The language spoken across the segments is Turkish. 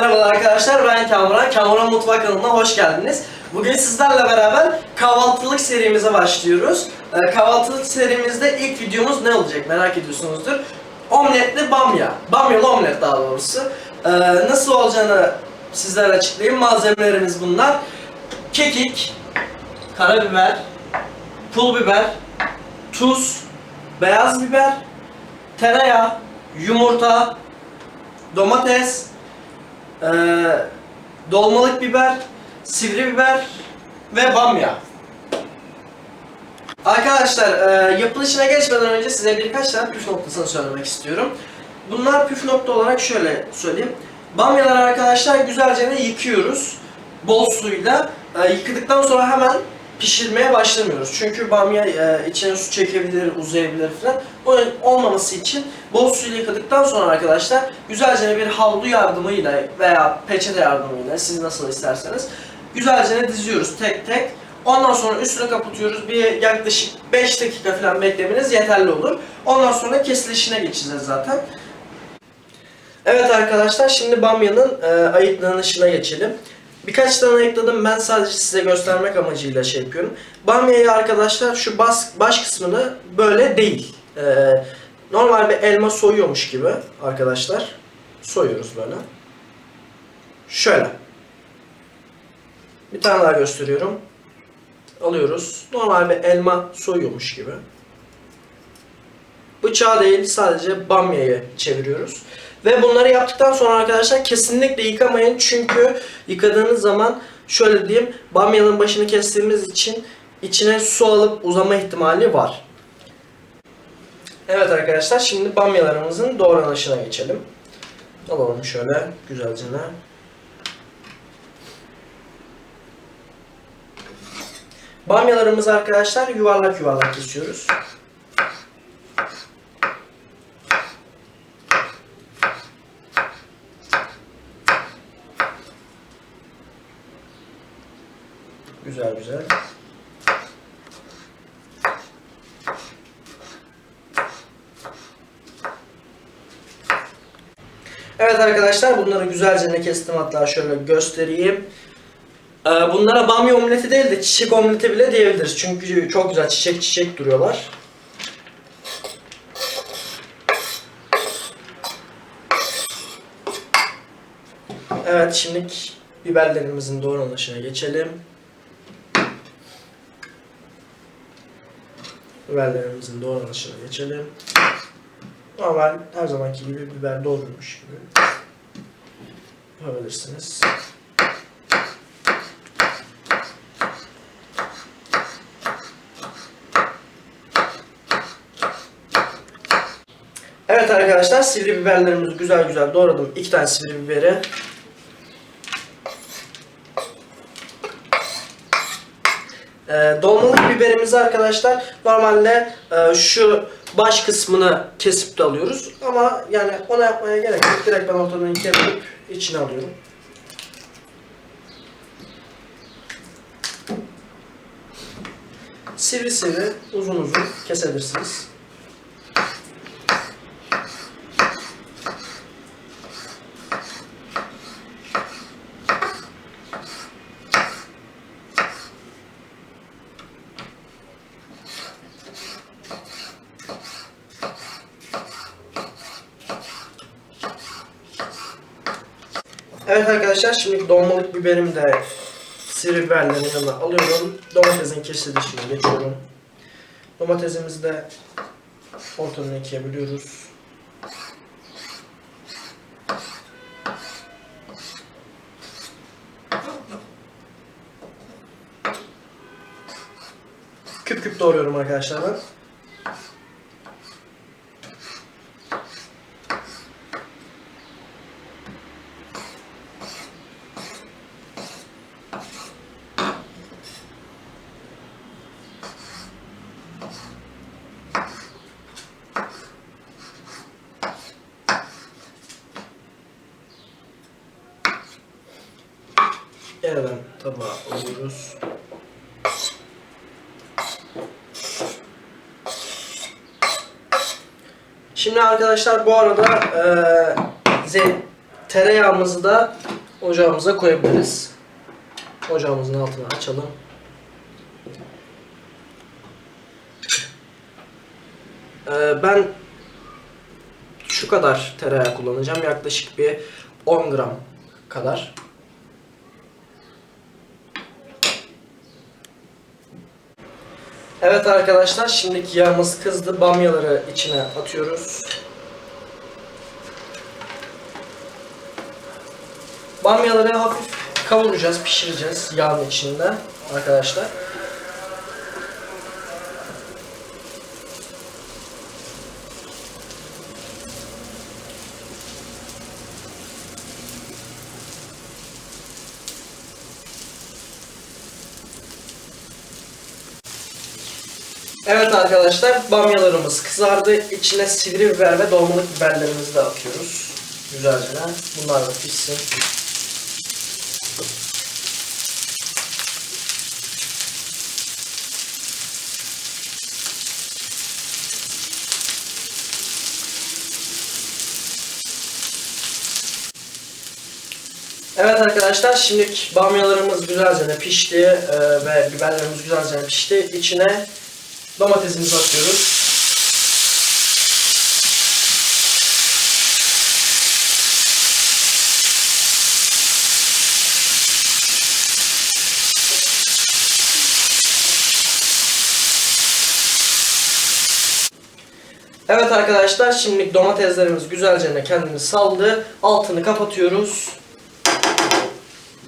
merhabalar arkadaşlar. Ben Kamuran. Kamuran Mutfak kanalına hoş geldiniz. Bugün sizlerle beraber kahvaltılık serimize başlıyoruz. Ee, kahvaltılık serimizde ilk videomuz ne olacak merak ediyorsunuzdur. Omletli bamya. Bamyalı omlet daha doğrusu. Ee, nasıl olacağını sizlere açıklayayım. Malzemelerimiz bunlar. Kekik, karabiber, pul biber, tuz, beyaz biber, tereyağı, yumurta, domates, eee, dolmalık biber, sivri biber ve bamya. Arkadaşlar eee, yapılışına geçmeden önce size birkaç tane püf noktasını söylemek istiyorum. Bunlar püf nokta olarak şöyle söyleyeyim. Bamyaları arkadaşlar güzelce yıkıyoruz bol suyla. Eee, yıkadıktan sonra hemen pişirmeye başlamıyoruz. Çünkü bamya e, içine su çekebilir, uzayabilir falan. O olmaması için bol suyla yıkadıktan sonra arkadaşlar güzelce bir havlu yardımıyla veya peçete yardımıyla siz nasıl isterseniz güzelce diziyoruz tek tek. Ondan sonra üstünü kapatıyoruz. Bir yaklaşık 5 dakika falan beklemeniz yeterli olur. Ondan sonra kesilişine geçeceğiz zaten. Evet arkadaşlar şimdi bamyanın e, ayıklanışına geçelim. Birkaç tane ayıkladım ben sadece size göstermek amacıyla şey yapıyorum. Bamyayı arkadaşlar şu bas, baş kısmını böyle değil. E, normal bir elma soyuyormuş gibi arkadaşlar. Soyuyoruz böyle. Şöyle. Bir tane daha gösteriyorum. Alıyoruz. Normal bir elma soyuyormuş gibi. Bıçağı değil sadece bamyayı çeviriyoruz. Ve bunları yaptıktan sonra arkadaşlar kesinlikle yıkamayın. Çünkü yıkadığınız zaman şöyle diyeyim bamyanın başını kestiğimiz için içine su alıp uzama ihtimali var. Evet arkadaşlar şimdi bamyalarımızın doğranışına geçelim. Alalım şöyle güzelce. Bamyalarımızı arkadaşlar yuvarlak yuvarlak kesiyoruz. Güzel güzel. Evet arkadaşlar bunları güzelce ne kestim hatta şöyle göstereyim. Ee, Bunlara bamya omleti değil de çiçek omleti bile diyebiliriz. Çünkü çok güzel çiçek çiçek duruyorlar. Evet şimdi biberlerimizin doğranışına geçelim. Biberlerimizin doğranışına geçelim. Normal her zamanki gibi biber doğrulmuş gibi yapabilirsiniz. Evet arkadaşlar sivri biberlerimizi güzel güzel doğradım. İki tane sivri biberi. Ee, dolmalık biberimizi arkadaşlar normalde e, şu baş kısmını kesip de alıyoruz. Ama yani ona yapmaya gerek yok. Direkt ben ortadan ikiye bölüp içine alıyorum. Sivri sivri uzun uzun kesebilirsiniz. Evet arkadaşlar şimdi dolmalık biberimi de sivri biberlerin yanına alıyorum. Domatesin kesilişine geçiyorum. Domatesimizi de ortadan ikiye bölüyoruz. Küp küp doğruyorum arkadaşlar. Yeniden tabağa alıyoruz. Şimdi arkadaşlar bu arada ze- tereyağımızı da ocağımıza koyabiliriz. Ocağımızın altını açalım. Ee, ben şu kadar tereyağı kullanacağım. Yaklaşık bir 10 gram kadar. Evet arkadaşlar şimdiki yağımız kızdı. Bamyaları içine atıyoruz. Bamyaları hafif kavuracağız, pişireceğiz yağın içinde arkadaşlar. Evet arkadaşlar bamyalarımız kızardı. İçine sivri biber ve dolmalık biberlerimizi de atıyoruz. Güzelce. Bunlar da pişsin. Evet arkadaşlar şimdi bamyalarımız güzelce de pişti e, ve biberlerimiz güzelce de pişti. İçine domatesimizi atıyoruz. Evet arkadaşlar şimdi domateslerimiz güzelce de kendini saldı. Altını kapatıyoruz.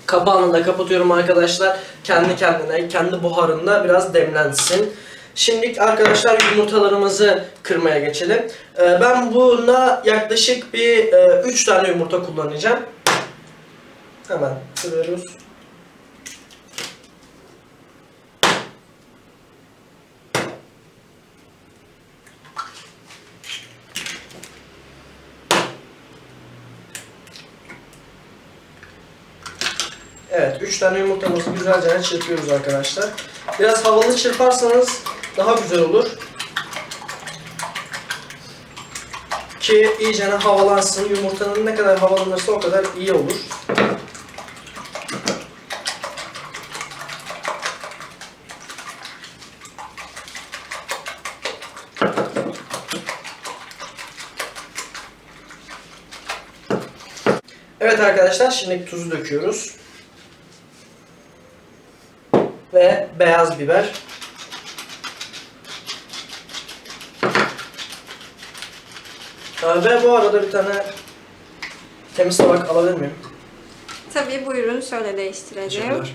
Kapağını da kapatıyorum arkadaşlar. Kendi kendine, kendi buharında biraz demlensin. Şimdi arkadaşlar yumurtalarımızı kırmaya geçelim. Ee, ben buna yaklaşık bir 3 tane yumurta kullanacağım. Hemen kırıyoruz. Evet, 3 tane yumurtamızı güzelce çırpıyoruz arkadaşlar. Biraz havalı çırparsanız daha güzel olur. Ki iyice havalansın. Yumurtanın ne kadar havalanırsa o kadar iyi olur. Evet arkadaşlar şimdi tuzu döküyoruz. Ve beyaz biber. Ve bu arada bir tane temiz tabak alabilir miyim? Tabii buyurun şöyle değiştirelim. Teşekkürler.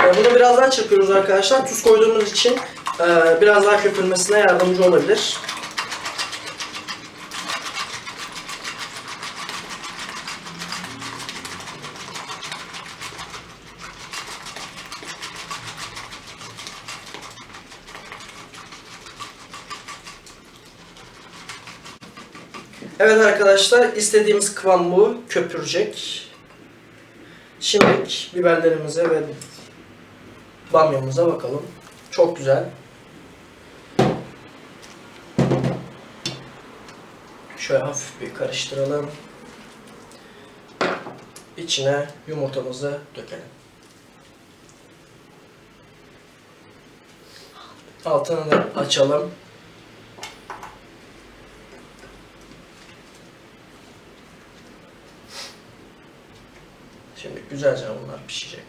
Ee, Bunu biraz daha çırpıyoruz arkadaşlar. Tuz koyduğumuz için e, biraz daha köpürmesine yardımcı olabilir. Evet arkadaşlar istediğimiz kıvam bu. Köpürecek. Şimdi biberlerimize ve bamyamıza bakalım. Çok güzel. Şöyle hafif bir karıştıralım. İçine yumurtamızı dökelim. Altını da açalım. Şimdi güzelce bunlar pişecek.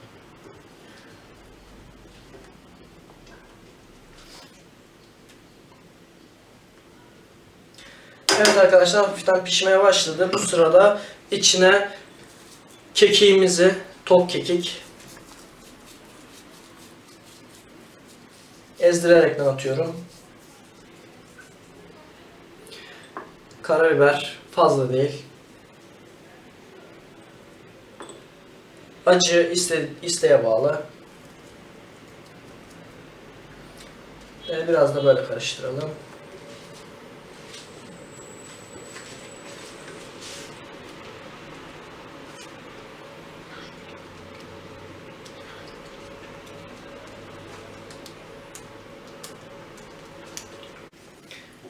Evet arkadaşlar hafiften pişmeye başladı. Bu sırada içine kekiğimizi, top kekik ezdirerekten atıyorum. Karabiber fazla değil. Acı iste, isteğe bağlı. Ee, biraz da böyle karıştıralım.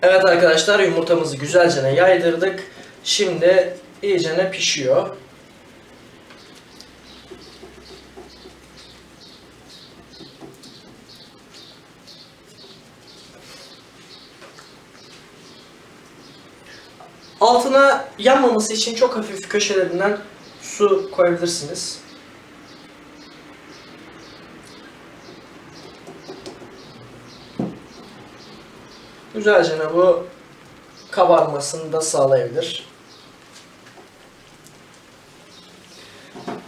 Evet arkadaşlar yumurtamızı güzelce yaydırdık. Şimdi iyicene pişiyor. Yanmaması için çok hafif köşelerinden su koyabilirsiniz. Güzelce bu kabarmasını da sağlayabilir.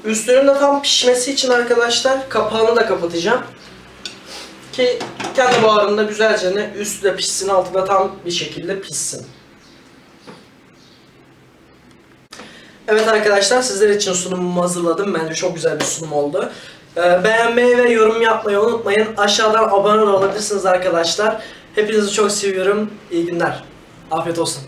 Üstünün de tam pişmesi için arkadaşlar kapağını da kapatacağım. Ki kendi buharında güzelce ne üstü de pişsin altı da tam bir şekilde pişsin. Evet arkadaşlar sizler için sunumumu hazırladım. Bence çok güzel bir sunum oldu. Ee, beğenmeyi ve yorum yapmayı unutmayın. Aşağıdan abone olabilirsiniz arkadaşlar. Hepinizi çok seviyorum. İyi günler. Afiyet olsun.